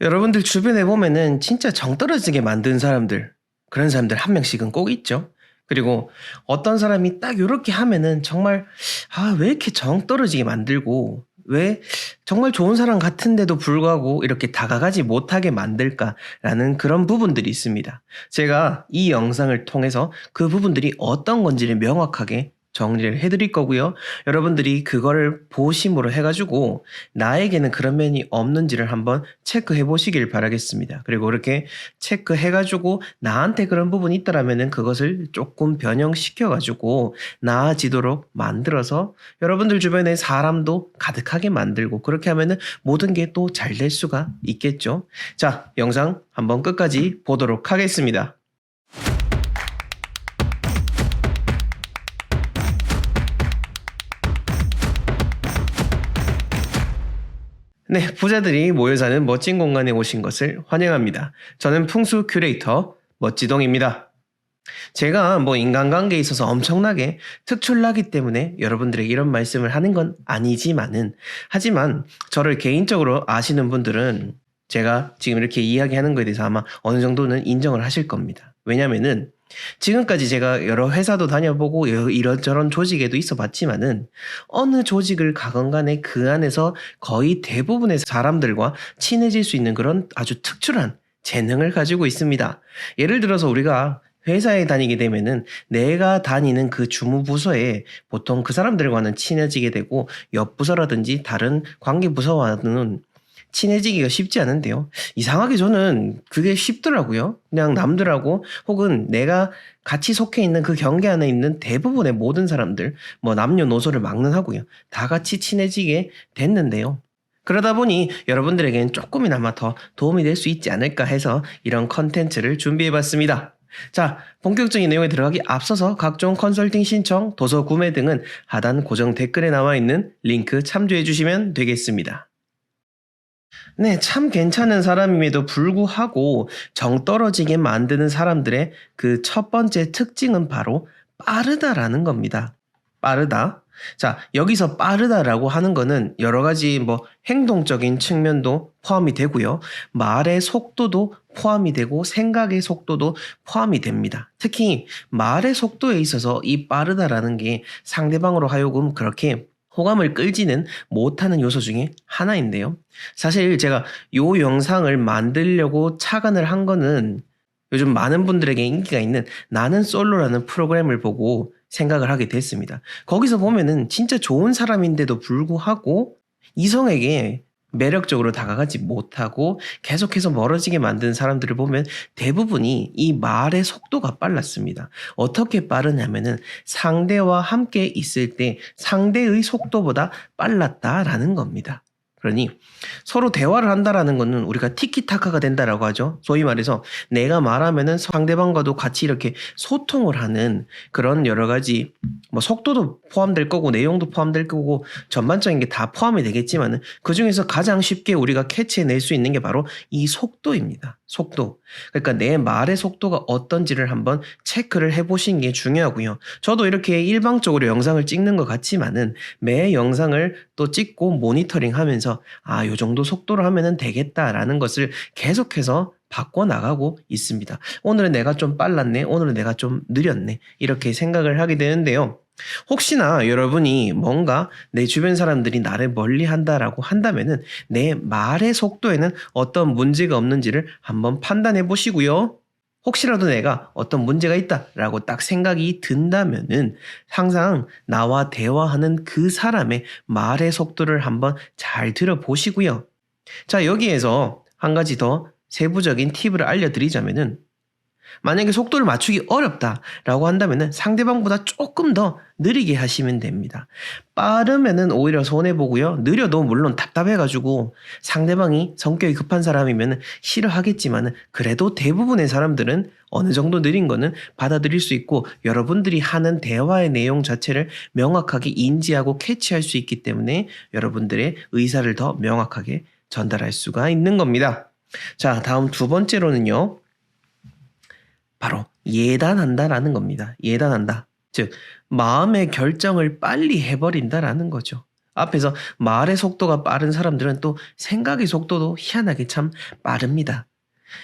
여러분들 주변에 보면은 진짜 정 떨어지게 만든 사람들, 그런 사람들 한 명씩은 꼭 있죠. 그리고 어떤 사람이 딱 요렇게 하면은 정말, 아, 왜 이렇게 정 떨어지게 만들고, 왜 정말 좋은 사람 같은데도 불구하고 이렇게 다가가지 못하게 만들까라는 그런 부분들이 있습니다. 제가 이 영상을 통해서 그 부분들이 어떤 건지를 명확하게 정리를 해드릴 거고요. 여러분들이 그거를 보심으로 해가지고 나에게는 그런 면이 없는지를 한번 체크해 보시길 바라겠습니다. 그리고 이렇게 체크해가지고 나한테 그런 부분이 있다라면은 그것을 조금 변형시켜가지고 나아지도록 만들어서 여러분들 주변에 사람도 가득하게 만들고 그렇게 하면은 모든 게 또 잘 될 수가 있겠죠. 자, 영상 한번 끝까지 보도록 하겠습니다. 네, 부자들이 모여 사는 멋진 공간에 오신 것을 환영합니다. 저는 풍수 큐레이터 멋지동입니다. 제가 뭐 인간관계에 있어서 엄청나게 특출나기 때문에 여러분들에게 이런 말씀을 하는 건 아니지만은 하지만 저를 개인적으로 아시는 분들은 제가 지금 이렇게 이야기하는 거에 대해서 아마 어느 정도는 인정을 하실 겁니다. 왜냐면은 지금까지 제가 여러 회사도 다녀보고 여- 이런저런 조직에도 있어 봤지만은 어느 조직을 가건 간에 그 안에서 거의 대부분의 사람들과 친해질 수 있는 그런 아주 특출한 재능을 가지고 있습니다. 예를 들어서 우리가 회사에 다니게 되면은 내가 다니는 그 주무부서에 보통 그 사람들과는 친해지게 되고 옆 부서라든지 다른 관계 부서와는 친해지기가 쉽지 않은데요. 이상하게 저는 그게 쉽더라고요. 그냥 남들하고 혹은 내가 같이 속해 있는 그 경계 안에 있는 대부분의 모든 사람들, 뭐 남녀노소를 막는 하고요. 다 같이 친해지게 됐는데요. 그러다 보니 여러분들에겐 조금이나마 더 도움이 될 수 있지 않을까 해서 이런 컨텐츠를 준비해 봤습니다. 자, 본격적인 내용에 들어가기 앞서서 각종 컨설팅 신청, 도서 구매 등은 하단 고정 댓글에 나와 있는 링크 참조해 주시면 되겠습니다. 네, 참 괜찮은 사람임에도 불구하고 정 떨어지게 만드는 사람들의 그 첫 번째 특징은 바로 빠르다라는 겁니다. 빠르다. 자, 여기서 빠르다라고 하는 거는 여러 가지 뭐 행동적인 측면도 포함이 되고요. 말의 속도도 포함이 되고 생각의 속도도 포함이 됩니다. 특히 말의 속도에 있어서 이 빠르다라는 게 상대방으로 하여금 그렇게 호감을 끌지는 못하는 요소 중에 하나인데요. 사실 제가 요 영상을 만들려고 착안을 한 거는 요즘 많은 분들에게 인기가 있는 나는 솔로라는 프로그램을 보고 생각을 하게 됐습니다. 거기서 보면은 진짜 좋은 사람인데도 불구하고 이성에게 매력적으로 다가가지 못하고 계속해서 멀어지게 만드는 사람들을 보면 대부분이 이 말의 속도가 빨랐습니다. 어떻게 빠르냐면은 상대와 함께 있을 때 상대의 속도보다 빨랐다라는 겁니다. 그러니 서로 대화를 한다라는 것은 우리가 티키타카가 된다라고 하죠. 소위 말해서 내가 말하면은 상대방과도 같이 이렇게 소통을 하는 그런 여러 가지 뭐 속도도 포함될 거고 내용도 포함될 거고 전반적인 게 다 포함이 되겠지만은 그 중에서 가장 쉽게 우리가 캐치해낼 수 있는 게 바로 이 속도입니다. 속도. 그러니까 내 말의 속도가 어떤지를 한번 체크를 해보신 게 중요하고요. 저도 이렇게 일방적으로 영상을 찍는 것 같지만은 매 영상을 또 찍고 모니터링 하면서 아, 요 정도 속도로 하면은 되겠다라는 것을 계속해서 바꿔 나가고 있습니다. 오늘은 내가 좀 빨랐네. 오늘은 내가 좀 느렸네. 이렇게 생각을 하게 되는데요. 혹시나 여러분이 뭔가 내 주변 사람들이 나를 멀리 한다라고 한다면은 내 말의 속도에는 어떤 문제가 없는지를 한번 판단해 보시고요. 혹시라도 내가 어떤 문제가 있다라고 딱 생각이 든다면은 항상 나와 대화하는 그 사람의 말의 속도를 한번 잘 들어보시고요. 자, 여기에서 한 가지 더 세부적인 팁을 알려드리자면은 만약에 속도를 맞추기 어렵다라고 한다면은 상대방보다 조금 더 느리게 하시면 됩니다. 빠르면은 오히려 손해보고요. 느려도 물론 답답해가지고 상대방이 성격이 급한 사람이면 싫어하겠지만은 그래도 대부분의 사람들은 어느 정도 느린 거는 받아들일 수 있고 여러분들이 하는 대화의 내용 자체를 명확하게 인지하고 캐치할 수 있기 때문에 여러분들의 의사를 더 명확하게 전달할 수가 있는 겁니다. 자, 다음 두 번째로는요. 바로 예단한다라는 겁니다. 예단한다. 즉 마음의 결정을 빨리 해버린다라는 거죠. 앞에서 말의 속도가 빠른 사람들은 또 생각의 속도도 희한하게 참 빠릅니다.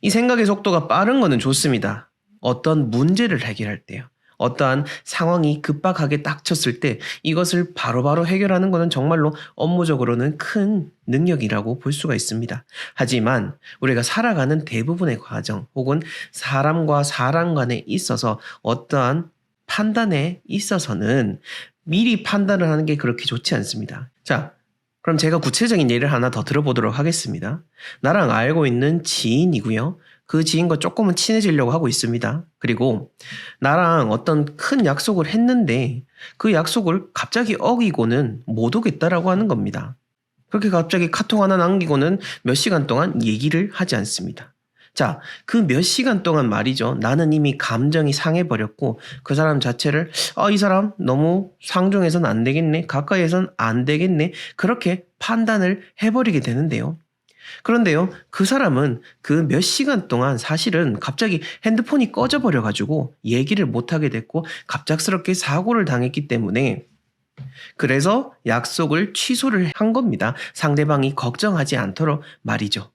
이 생각의 속도가 빠른 거는 좋습니다. 어떤 문제를 해결할 때요. 어떠한 상황이 급박하게 닥쳤을 때 이것을 바로바로 해결하는 것은 정말로 업무적으로는 큰 능력이라고 볼 수가 있습니다. 하지만 우리가 살아가는 대부분의 과정 혹은 사람과 사람 간에 있어서 어떠한 판단에 있어서는 미리 판단을 하는 게 그렇게 좋지 않습니다. 자, 그럼 제가 구체적인 예를 하나 더 들어보도록 하겠습니다. 나랑 알고 있는 지인이고요. 그 지인과 조금은 친해지려고 하고 있습니다. 그리고 나랑 어떤 큰 약속을 했는데 그 약속을 갑자기 어기고는 못 오겠다라고 하는 겁니다. 그렇게 갑자기 카톡 하나 남기고는 몇 시간 동안 얘기를 하지 않습니다. 자, 그 몇 시간 동안 말이죠. 나는 이미 감정이 상해버렸고 그 사람 자체를 아, 이 사람 너무 상종해선 안 되겠네. 가까이에선 안 되겠네. 그렇게 판단을 해버리게 되는데요. 그런데요, 그 사람은 그 몇 시간 동안 사실은 갑자기 핸드폰이 꺼져버려가지고 얘기를 못하게 됐고 갑작스럽게 사고를 당했기 때문에 그래서 약속을 취소를 한 겁니다. 상대방이 걱정하지 않도록 말이죠.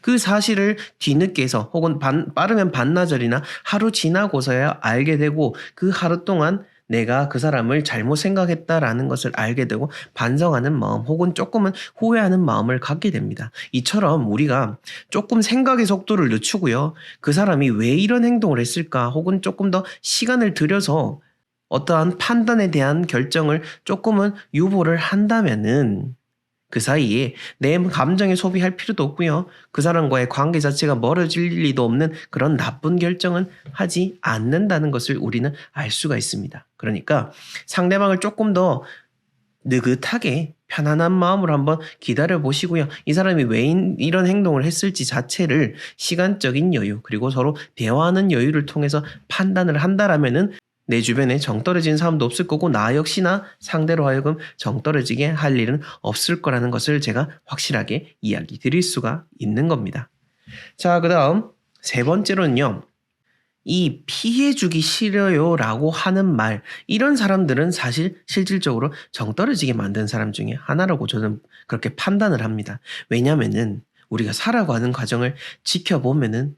그 사실을 뒤늦게서 혹은 반- 빠르면 반나절이나 하루 지나고서야 알게 되고 그 하루 동안 내가 그 사람을 잘못 생각했다라는 것을 알게 되고 반성하는 마음 혹은 조금은 후회하는 마음을 갖게 됩니다. 이처럼 우리가 조금 생각의 속도를 늦추고요. 그 사람이 왜 이런 행동을 했을까 혹은 조금 더 시간을 들여서 어떠한 판단에 대한 결정을 조금은 유보를 한다면은 그 사이에 내 감정에 소비할 필요도 없고요. 그 사람과의 관계 자체가 멀어질 리도 없는 그런 나쁜 결정은 하지 않는다는 것을 우리는 알 수가 있습니다. 그러니까 상대방을 조금 더 느긋하게 편안한 마음으로 한번 기다려 보시고요. 이 사람이 왜 인- 이런 행동을 했을지 자체를 시간적인 여유 그리고 서로 대화하는 여유를 통해서 판단을 한다라면은 내 주변에 정 떨어진 사람도 없을 거고 나 역시나 상대로 하여금 정 떨어지게 할 일은 없을 거라는 것을 제가 확실하게 이야기 드릴 수가 있는 겁니다. 자, 그 다음 세 번째로는요. 이 피해주기 싫어요 라고 하는 말, 이런 사람들은 사실 실질적으로 정 떨어지게 만든 사람 중에 하나라고 저는 그렇게 판단을 합니다. 왜냐면은 우리가 살아가는 과정을 지켜보면은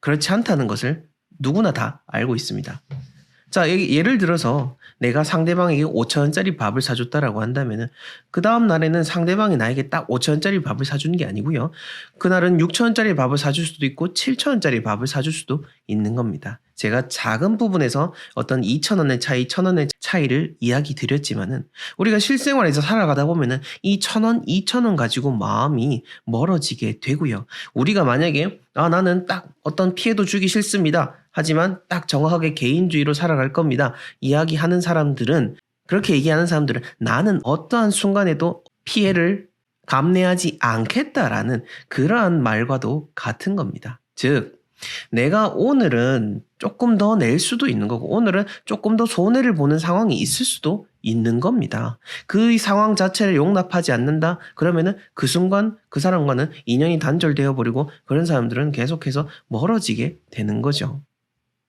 그렇지 않다는 것을 누구나 다 알고 있습니다. 자, 예- 예를 들어서 내가 상대방에게 5천원짜리 밥을 사줬다라고 한다면은 그 다음 날에는 상대방이 나에게 딱 5천원짜리 밥을 사주는 게 아니고요. 그날은 6천원짜리 밥을 사줄 수도 있고 7천원짜리 밥을 사줄 수도 있는 겁니다. 제가 작은 부분에서 어떤 2천원의 차이, 1천원의 차이를 이야기 드렸지만은 우리가 실생활에서 살아가다 보면은 이 천원, 2천원 가지고 마음이 멀어지게 되고요. 우리가 만약에 아, 나는 딱 어떤 피해도 주기 싫습니다. 하지만 딱 정확하게 개인주의로 살아갈 겁니다. 이야기하는 사람들은 그렇게 얘기하는 사람들은 나는 어떠한 순간에도 피해를 감내하지 않겠다라는 그러한 말과도 같은 겁니다. 즉, 내가 오늘은 조금 더 낼 수도 있는 거고, 오늘은 조금 더 손해를 보는 상황이 있을 수도 있는 겁니다. 그 상황 자체를 용납하지 않는다? 그러면은 그 순간 그 사람과는 인연이 단절되어 버리고 그런 사람들은 계속해서 멀어지게 되는 거죠.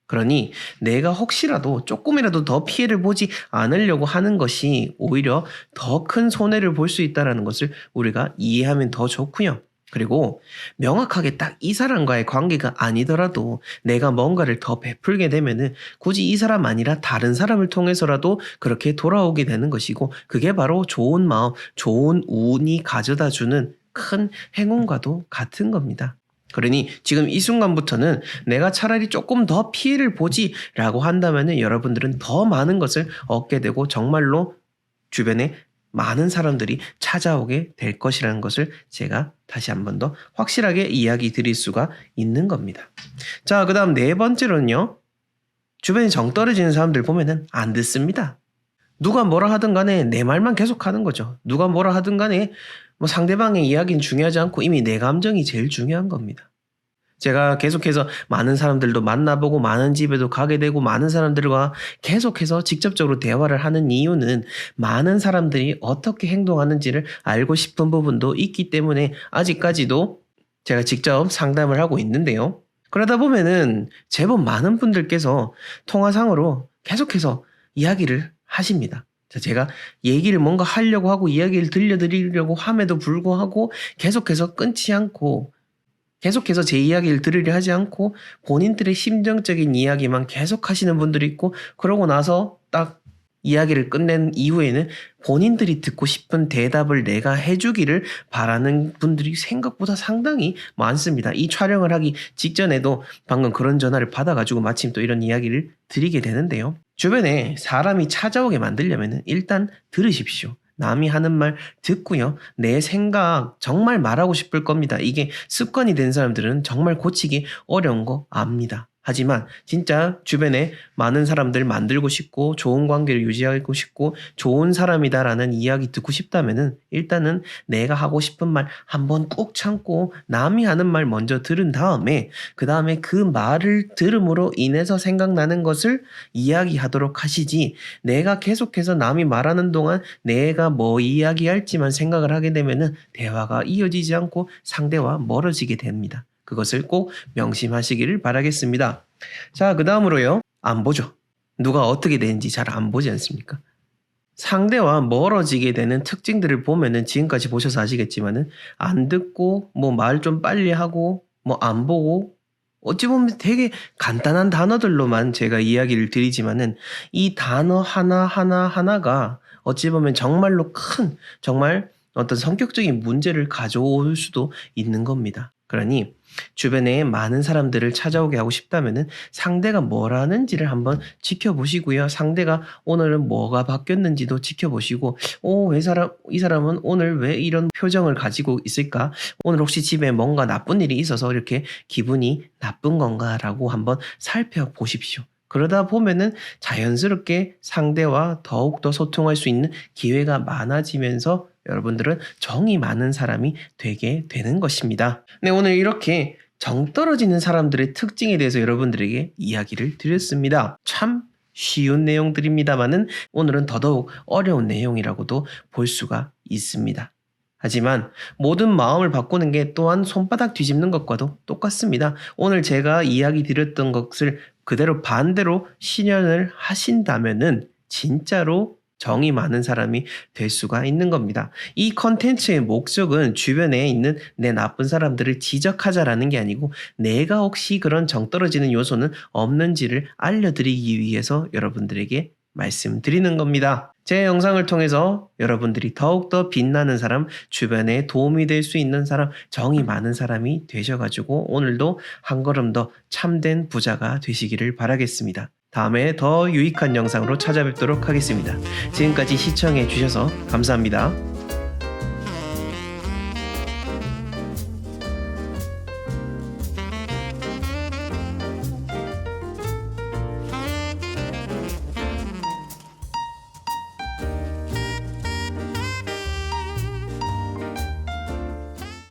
그러니 내가 혹시라도 조금이라도 더 피해를 보지 않으려고 하는 것이 오히려 더 큰 손해를 볼 수 있다는 것을 우리가 이해하면 더 좋고요. 그리고 명확하게 딱 이 사람과의 관계가 아니더라도 내가 뭔가를 더 베풀게 되면은 굳이 이 사람 아니라 다른 사람을 통해서라도 그렇게 돌아오게 되는 것이고 그게 바로 좋은 마음, 좋은 운이 가져다 주는 큰 행운과도 같은 겁니다. 그러니 지금 이 순간부터는 내가 차라리 조금 더 피해를 보지라고 한다면은 여러분들은 더 많은 것을 얻게 되고 정말로 주변에 많은 사람들이 찾아오게 될 것이라는 것을 제가 다시 한 번 더 확실하게 이야기 드릴 수가 있는 겁니다. 자, 그 다음 네 번째로는요. 주변에 정 떨어지는 사람들 보면은 안 듣습니다. 누가 뭐라 하든 간에 내 말만 계속 하는 거죠. 누가 뭐라 하든 간에 뭐 상대방의 이야기는 중요하지 않고 이미 내 감정이 제일 중요한 겁니다. 제가 계속해서 많은 사람들도 만나보고 많은 집에도 가게 되고 많은 사람들과 계속해서 직접적으로 대화를 하는 이유는 많은 사람들이 어떻게 행동하는지를 알고 싶은 부분도 있기 때문에 아직까지도 제가 직접 상담을 하고 있는데요. 그러다 보면은 제법 많은 분들께서 통화상으로 계속해서 이야기를 하십니다. 자, 제가 얘기를 뭔가 하려고 하고 이야기를 들려드리려고 함에도 불구하고 계속해서 끊지 않고 계속해서 제 이야기를 들으려 하지 않고 본인들의 심정적인 이야기만 계속 하시는 분들이 있고 그러고 나서 딱 이야기를 끝낸 이후에는 본인들이 듣고 싶은 대답을 내가 해주기를 바라는 분들이 생각보다 상당히 많습니다. 이 촬영을 하기 직전에도 방금 그런 전화를 받아가지고 마침 또 이런 이야기를 드리게 되는데요. 주변에 사람이 찾아오게 만들려면 일단 들으십시오. 남이 하는 말 듣고요. 내 생각 정말 말하고 싶을 겁니다. 이게 습관이 된 사람들은 정말 고치기 어려운 거 압니다. 하지만 진짜 주변에 많은 사람들 만들고 싶고 좋은 관계를 유지하고 싶고 좋은 사람이다라는 이야기 듣고 싶다면은 일단은 내가 하고 싶은 말 한번 꾹 참고 남이 하는 말 먼저 들은 다음에 그 다음에 그 말을 들음으로 인해서 생각나는 것을 이야기하도록 하시지 내가 계속해서 남이 말하는 동안 내가 뭐 이야기할지만 생각을 하게 되면은 대화가 이어지지 않고 상대와 멀어지게 됩니다. 그것을 꼭 명심하시기를 바라겠습니다. 자, 그 다음으로요. 안 보죠. 누가 어떻게 되는지 잘 안 보지 않습니까? 상대와 멀어지게 되는 특징들을 보면은 지금까지 보셔서 아시겠지만은 안 듣고 뭐 말 좀 빨리 하고 뭐 안 보고 어찌 보면 되게 간단한 단어들로만 제가 이야기를 드리지만은 이 단어 하나 하나 하나가 어찌 보면 정말로 큰 정말 어떤 성격적인 문제를 가져올 수도 있는 겁니다. 그러니 주변에 많은 사람들을 찾아오게 하고 싶다면은 상대가 뭘 하는지를 한번 지켜보시고요. 상대가 오늘은 뭐가 바뀌었는지도 지켜보시고, 오, 왜 사람, 이 사람은 오늘 왜 이런 표정을 가지고 있을까? 오늘 혹시 집에 뭔가 나쁜 일이 있어서 이렇게 기분이 나쁜 건가라고 한번 살펴보십시오. 그러다 보면은 자연스럽게 상대와 더욱더 소통할 수 있는 기회가 많아지면서 여러분들은 정이 많은 사람이 되게 되는 것입니다. 네, 오늘 이렇게 정 떨어지는 사람들의 특징에 대해서 여러분들에게 이야기를 드렸습니다. 참 쉬운 내용들입니다만은 오늘은 더더욱 어려운 내용이라고도 볼 수가 있습니다. 하지만 모든 마음을 바꾸는 게 또한 손바닥 뒤집는 것과도 똑같습니다. 오늘 제가 이야기 드렸던 것을 그대로 반대로 실현을 하신다면은 진짜로 정이 많은 사람이 될 수가 있는 겁니다. 이 컨텐츠의 목적은 주변에 있는 내 나쁜 사람들을 지적하자라는 게 아니고 내가 혹시 그런 정 떨어지는 요소는 없는지를 알려드리기 위해서 여러분들에게 말씀드리는 겁니다. 제 영상을 통해서 여러분들이 더욱더 빛나는 사람, 주변에 도움이 될 수 있는 사람, 정이 많은 사람이 되셔가지고 오늘도 한 걸음 더 참된 부자가 되시기를 바라겠습니다. 다음에 더 유익한 영상으로 찾아뵙도록 하겠습니다. 지금까지 시청해 주셔서 감사합니다.